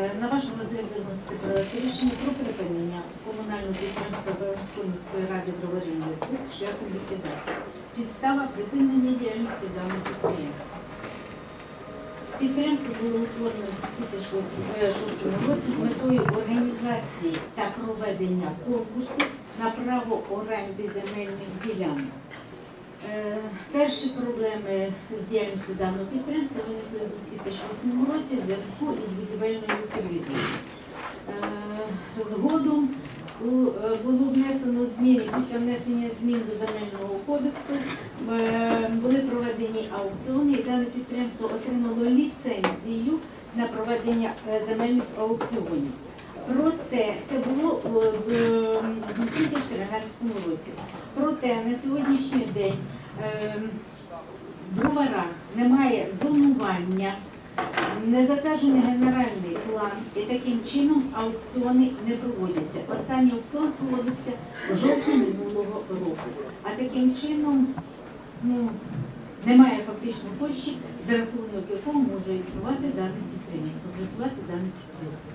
Е, На вашому розгляді виносити рішення про припинення комунального підприємства Березької міської ради броваріння збут шляхом ліквідації. Підстава припинення діяльності даного підприємства. Підприємство було утворено в 2006 році з метою організації та проведення конкурсів на право оренди земельних ділянок. Е, Перші проблеми з діяльністю даного підприємства виникли у 2008 році в зв'язку із будівельною кризою. Е, Згодом е, було внесено зміни після внесення змін до земельного кодексу. Були проведені аукціони, і дане підприємство отримало ліцензію на проведення земельних аукціонів. Проте це було е, в е, 2013 році. Проте на сьогоднішній день е, в броварах немає зонування, не затверджений генеральний план, і таким чином аукціони не проводяться. Останній аукціон проводився в жовтні минулого року. А таким чином ну, немає фактично коштів, за рахунок якого може існувати дане підприємство, працювати дане підприємство.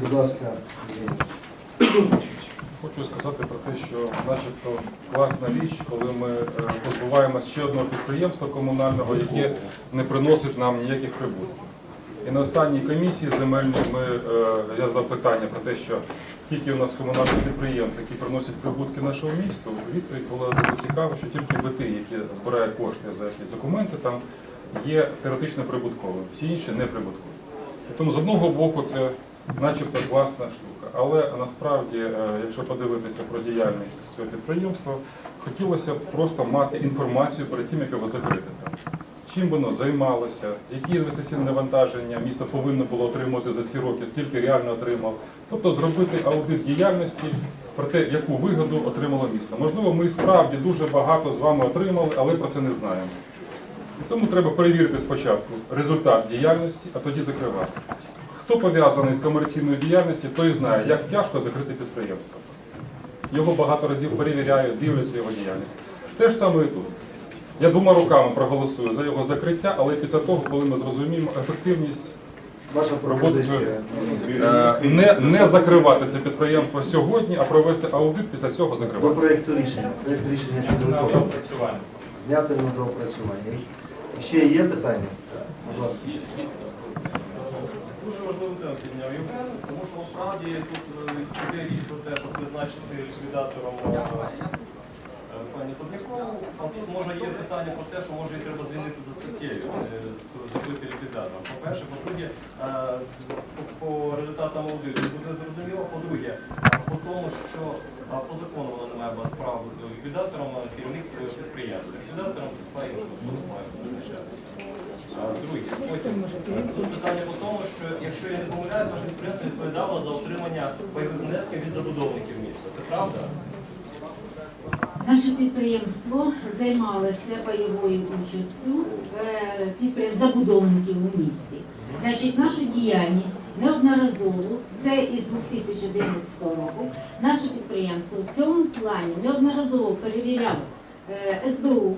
Будь ласка, Хочу сказати про те, що начебто класна річ, коли ми е, позбуваємося ще одного підприємства комунального, яке не приносить нам ніяких прибутків. І на останній комісії земельній ми, е, я задав питання про те, що скільки у нас комунальних підприємств, які приносять прибутки нашому місту, відповідь була дуже цікава, що тільки БТ, які збирають кошти за якісь документи, там є теоретично прибутковим, всі інші не прибуткові. Тому з одного боку це начебто класна штука. Але насправді, е, якщо подивитися про діяльність цього підприємства, хотілося б просто мати інформацію перед тим, як його закрити. там. Чим воно займалося, які інвестиційні навантаження місто повинно було отримати за ці роки, скільки реально отримав. Тобто зробити аудит діяльності про те, яку вигоду отримало місто. Можливо, ми справді дуже багато з вами отримали, але про це не знаємо. І тому треба перевірити спочатку результат діяльності, а тоді закривати. Хто пов'язаний з комерційною діяльністю, той знає, як тяжко закрити підприємство. Його багато разів перевіряють, дивляться його діяльність. Те ж саме і тут. Я двома руками проголосую за його закриття, але після того, коли ми зрозуміємо ефективність, ваша пропозиція. е, не, не закривати це підприємство сьогодні, а провести аудит після цього До закривати. проєкту рішення. Проєкт рішення підготовлений. Зняти на доопрацювання. Ще є питання? Будь ласка. Дуже важливу тему підняв Євген, тому що насправді тут е, йде річ про те, щоб призначити ліквідатором е, е, пані Поднякову, а тут може є питання про те, що може її треба звільнити за статтєю, зробити ліквідатором. По-перше, по-друге, е, по- результатам аудиту буде зрозуміло. По-друге, по тому, що по закону вона не має права бути ліквідатором, керівник е, підприємства. Ліквідатором по іншому тут питання по тому, що якщо я не помиляюсь, ваше підприємство відповідало за отримання пайових внесків від забудовників міста. Це правда? Наше підприємство займалося пайовою участю е, підприєм- забудовників у місті. Значить, нашу діяльність неодноразово, це із 2011 року, наше підприємство в цьому плані неодноразово перевіряло е, СБУ,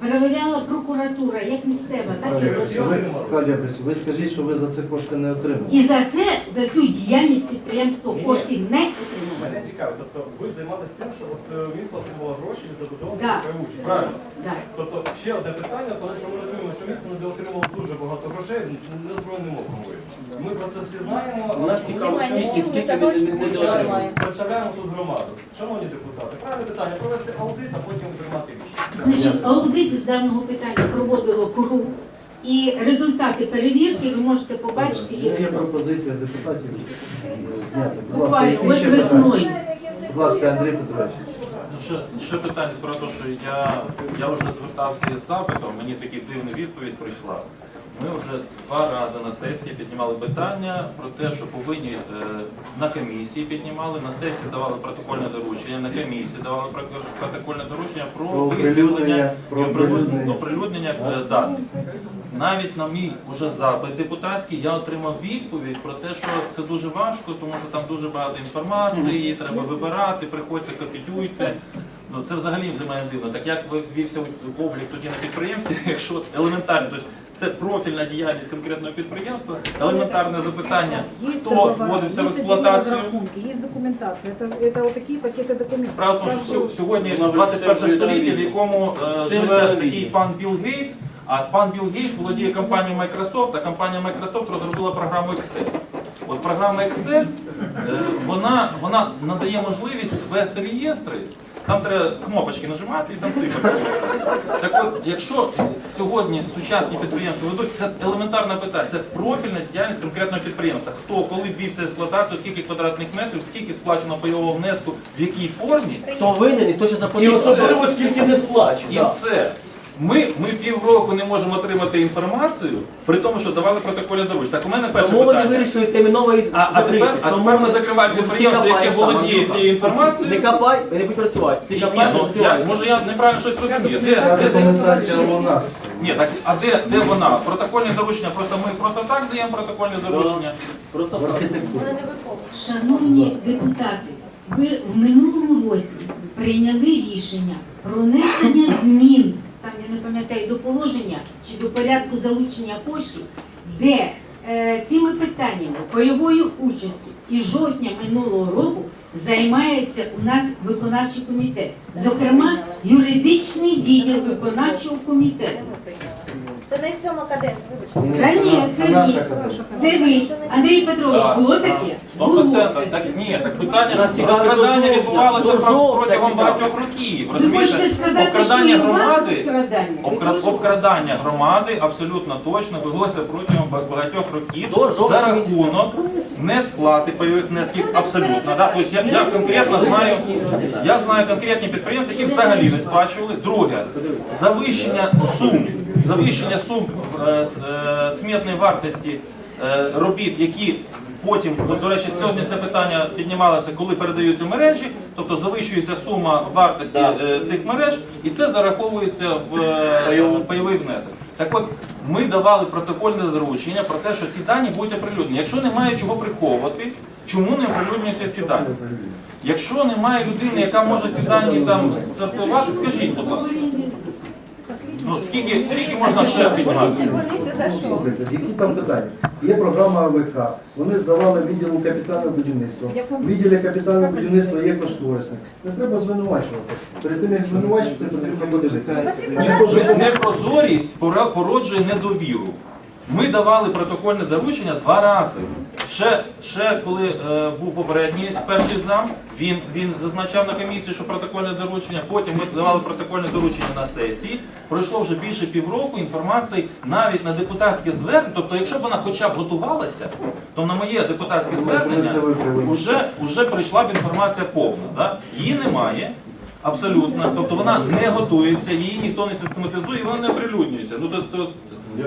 перевіряла прокуратура, як місцева, так і обласна. Ви- Борисівна, ви скажіть, що ви за це кошти не отримали. І за це, за цю діяльність підприємство Ні-ні. не отримало. Мене цікаво, тобто ви займалися тим, що от е, місто отримало гроші від забудовників Да. пайову участь. Правильно? Да. Тобто ще одне питання, тому що ми розуміємо, що місто не отримало дуже багато грошей незбройним оком. Ми про це всі знаємо. У нас цікаво, чому скільки, скільки ви не ми представляємо тут громаду. Шановні депутати, правильне питання провести аудит, а потім приймати рішення. Значить, аудит з даного питання проводило КРУ, і результати перевірки ви можете побачити Є їх пропозиція депутатів е, зняти. Будь ласка, буквально які ось ще питання? весною. Будь ласка, Андрій Петрович. Ну, ще, ще питання справа, те, що я, я вже звертався із запитом, мені така дивна відповідь прийшла. Ми вже два рази на сесії піднімали питання про те, що повинні е, на комісії піднімали, на сесії давали протокольне доручення, на комісії давали протокольне доручення про висвітлення і оприлюднення. е, даних. Навіть на мій уже запит депутатський я отримав відповідь про те, що це дуже важко, тому що там дуже багато інформації, її треба вибирати, приходьте, копітюйте. Ну це взагалі мене дивно. Так як ви ввівся в облік тоді на підприємстві, якщо елементарно, тобто Це профільна діяльність конкретного підприємства, елементарне запитання, Есть хто договора, вводився в есть експлуатацію. отдельные рахунки, есть документация. Это, это вот такие пакеты документов. Справа в тому, що Каждую- сьо- сьогодні Вона 21 все століття, в відео. якому е, Все живе відео. такий пан Білл Гейтс, а пан Білл Гейтс володіє компанією Microsoft, а компанія Microsoft розробила програму Excel. От програма Excel, е, вона, вона надає можливість вести реєстри. Там треба кнопочки нажимати і там цифри. Так от, якщо сьогодні сучасні підприємства ведуть, це елементарне питання, це профільна діяльність конкретного підприємства. Хто, коли ввівся в експлуатацію, скільки квадратних метрів, скільки сплачено пайового внеску, в якій формі, Хто винен і хто ще заплатив, І особливо скільки не сплачено. і все. Ми, ми півроку не можемо отримати інформацію, при тому, що давали протокольне доручення. Так у мене перше Тому вони питання. вирішили терміново і А, а тепер, а тепер ми закриваємо підприємство, яке володіє цією Не інформацією. копай, не будь працювати. Ти Ні, копай, ну, не я, може я неправильно щось розумію. Де, Ця де, де, у нас. ні, так, а де, де вона? Протокольне доручення, просто ми просто так даємо протокольне доручення. Просто В так. архітектурі. Шановні депутати, ви в минулому році прийняли рішення про внесення змін, там я не пам'ятаю, до положення чи до порядку залучення коштів, де е, цими питаннями бойовою участю і жовтня минулого року займається у нас виконавчий комітет, зокрема юридичний відділ виконавчого комітету. Це не сьома каденція, вибачте. Та ні, це наша ні. Це ви, Андрій Петрович, було таке? Сто Було. процентів. Так ні, так питання ж розкрадання відбувалося про- протягом багатьох років. Ви хочете Розумієте? сказати, що Обкрадання і у вас громади. розкрадання? Ви Обкра-? Обкрадання громади абсолютно точно велося протягом ба- багатьох років за рахунок несплати пайових внесків абсолютно. Да? Тобто я, я конкретно знаю, я знаю конкретні підприємства, які взагалі не сплачували. Друге, завищення сум, завищення сум е, с- е, смітної вартості е, робіт, які потім, от, до речі, сьогодні це питання піднімалося, коли передаються мережі, тобто завищується сума вартості е, цих мереж, і це зараховується в е, пайовий внесок. Так от, ми давали протокольне доручення про те, що ці дані будуть оприлюднені. Якщо немає чого приховувати, чому не оприлюднюються ці дані? Якщо немає людини, яка може ці дані там сортувати, скажіть, будь ласка. Ну, скільки, скільки можна ще піднімати? Слухайте, які там питання? Є програма АВК. Вони здавали відділу капітального будівництва. В відділі капітального будівництва є кошторисник. Не треба звинувачувати. Перед тим як звинувачувати, потрібно подивитися. Ніхто Непрозорість пора- породжує недовіру. Ми давали протокольне доручення два рази. Ще, ще коли е, був попередній перший зам, він, він зазначав на комісії, що протокольне доручення. Потім ми давали протокольне доручення на сесії. Пройшло вже більше півроку інформації навіть на депутатське звернення. Тобто, якщо б вона хоча б готувалася, то на моє депутатське звернення вже, вже прийшла б інформація повна. Да? Її немає. Абсолютно, тобто вона не готується, її ніхто не систематизує, і вона не оприлюднюється. Ну то, то,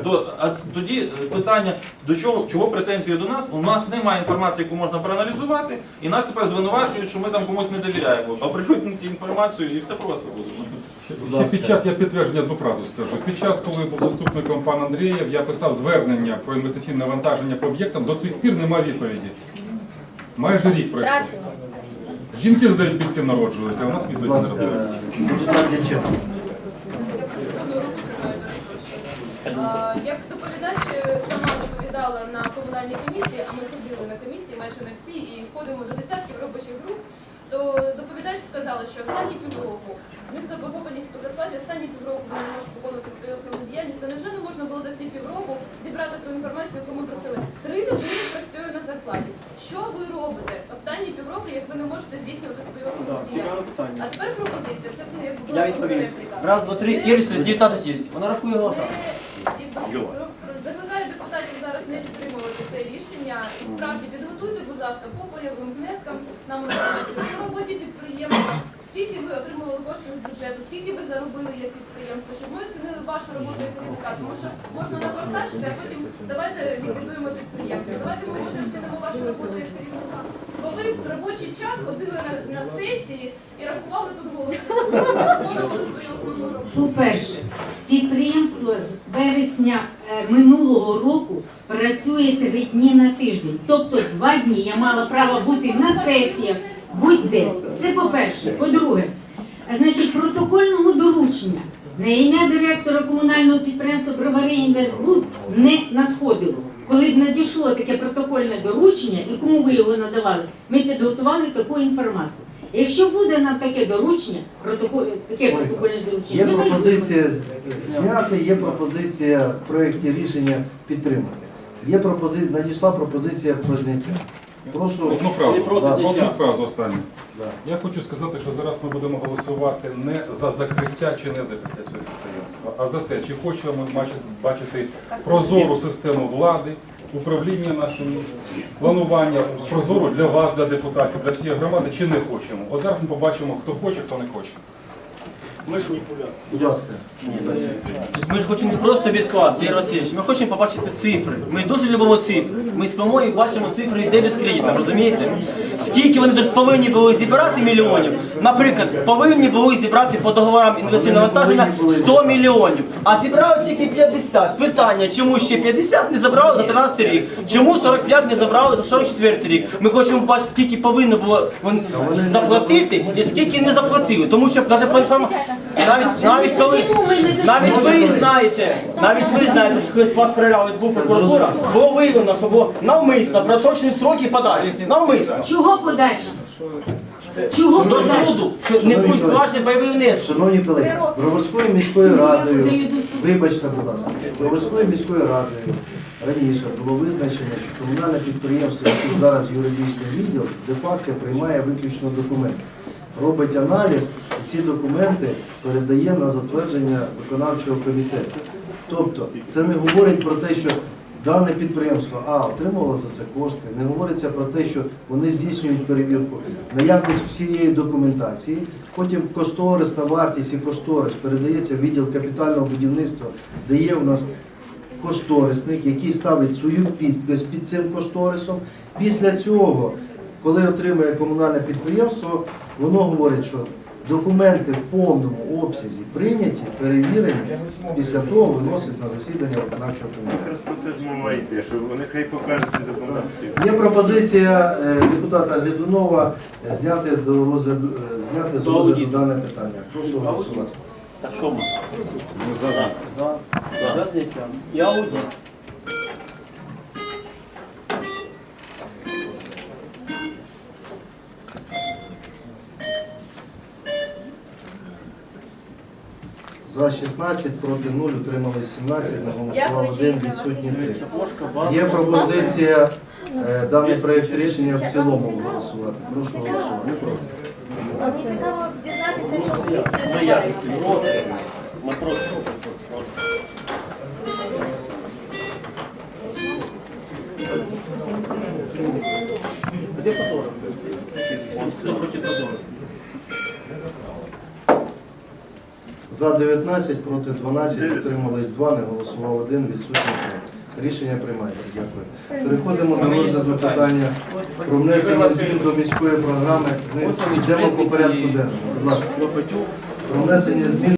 то а тоді е, питання до чого чого претензії до нас? У нас немає інформації, яку можна проаналізувати, і нас тепер звинувачують, що ми там комусь не довіряємо. Оприлюднити інформацію і все просто буде. Ще під час я підтвердження одну фразу скажу. Під час, коли був заступником пан Андрієв, я писав звернення про інвестиційне навантаження по об'єктам. До цих пір немає відповіді. Майже рік пройшов. Жінки з 9 місяців народжують, а у нас відповіді не ласка, Як доповідач е, сама доповідала на комунальній комісії, а ми ходили на комісії майже на всі і входимо до десятків робочих груп, то доповідач сказала, що останні півроку в них заборгованість по зарплаті, останні півроку вони не можуть виконувати свою основну діяльність. То невже не можна було за ці півроку зібрати ту інформацію, яку ми просили? Три людини працює на зарплаті. Що ви робите останні півроку, як ви не можете здійснювати свою основну діяльність? А тепер пропозиція. Це ну, якби була просто репліка. Раз, два, три, Ірис, 19 є. Вона рахує голоса. Закликаю депутатів зараз не підтримувати це рішення. І справді підготуйте, будь ласка, по пайовим внескам нам інформацію по роботі підприємства, скільки ви отримували коштів з бюджету, скільки ви заробили як підприємство, щоб ми оцінили вашу роботу як керівника. Тому що можна навантажити, а потім давайте ліквідуємо підприємство. Давайте ми може оцінимо вашу роботу як керівника. Коли в робочий час ходили на, на сесії і рахували тут голоси, виконували свою основну роботу. По-перше, підприємство з вересня е, минулого року працює три дні на тиждень. Тобто два дні я мала право бути на сесіях, будь-де. Це по-перше. По-друге, значить, протокольного доручення на ім'я директора комунального підприємства Бровари Інвестбуд не надходило. Коли б надійшло таке протокольне доручення, і кому ви його надавали, ми підготували таку інформацію. Якщо буде нам таке доручення, протокол, таке протокольне Є доручення, ми пропозиція з- зняти, є пропозиція в проєкті рішення підтримати. Є пропозиція, надійшла пропозиція про зняття. Прошу. Одну фразу, Да. одну фразу останню. Я хочу сказати, що зараз ми будемо голосувати не за закриття чи не закриття цього підприємства, а за те, чи хочемо ми бачити, бачити прозору систему влади, управління нашим містом, планування прозору для вас, для депутатів, для всієї громади, чи не хочемо. От зараз ми побачимо, хто хоче, хто не хоче. Будь ласка. Ми ж хочемо не просто відкласти, Ігор Васильович, ми хочемо побачити цифри. Ми дуже любимо цифри. Ми спимо і бачимо цифри йде безкредитно, розумієте? Скільки вони повинні були зібрати мільйонів? Наприклад, повинні були зібрати по договорам інвестиційного навантаження 100 мільйонів, а зібрали тільки 50. Питання, чому ще 50 не забрали за 13 рік? Чому 45 не забрали за 44 рік? Ми хочемо бачити, скільки повинно було заплатити і скільки не заплатили. Тому що навіть по інформації, навіть, навіть коли навіть ви знаєте, навіть ви знаєте, що хтось вас перевіряв СБУ прокуратура, було виявлено, що було навмисно просрочені строки подачі. Навмисно. чого подальше? Чого До подальше? суду, що не будуть сплачені бойовий внесок. Шановні колеги, Броварською міською радою, вибачте, будь ласка, Броварською міською радою раніше було визначено, що комунальне підприємство, яке зараз юридичний відділ, де-факто приймає виключно документи. Робить аналіз і ці документи передає на затвердження виконавчого комітету. Тобто це не говорить про те, що дане підприємство А отримувало за це кошти, не говориться про те, що вони здійснюють перевірку наявність всієї документації. Потім кошторисна вартість і кошторис передається в відділ капітального будівництва, де є у нас кошторисник, який ставить свою підпис під цим кошторисом. Після цього, коли отримує комунальне підприємство, воно говорить, що документи в повному обсязі прийняті, перевірені, після того виносить на засідання виконавчого комітету. Мова йде, що вони хай покажуть ці документи. Є пропозиція е, депутата Глядунова е, зняти до розгляду е, зняти з До розгляду аудиту. дане питання. Прошу голосувати. Так що ми? Ми за. За. За зняття. І аудит. За 16, проти 0, утримались 17, не голосував Дякую, 1, Ігор відсутні 3. Є пропозиція е, даний проєкт рішення в цілому голосувати. Прошу голосувати. Мені цікаво дізнатися, що в місті Ми як? відбувається. Проти. Ми проти. Де фотограф? Он хто проти фотографа? За 19, проти 12, утримались 2, не голосував 1, відсутні 3. Рішення приймається. Дякую. Переходимо до розгляду питання про внесення змін до міської програми. Ми йдемо по порядку денному. Будь ласка. Про внесення змін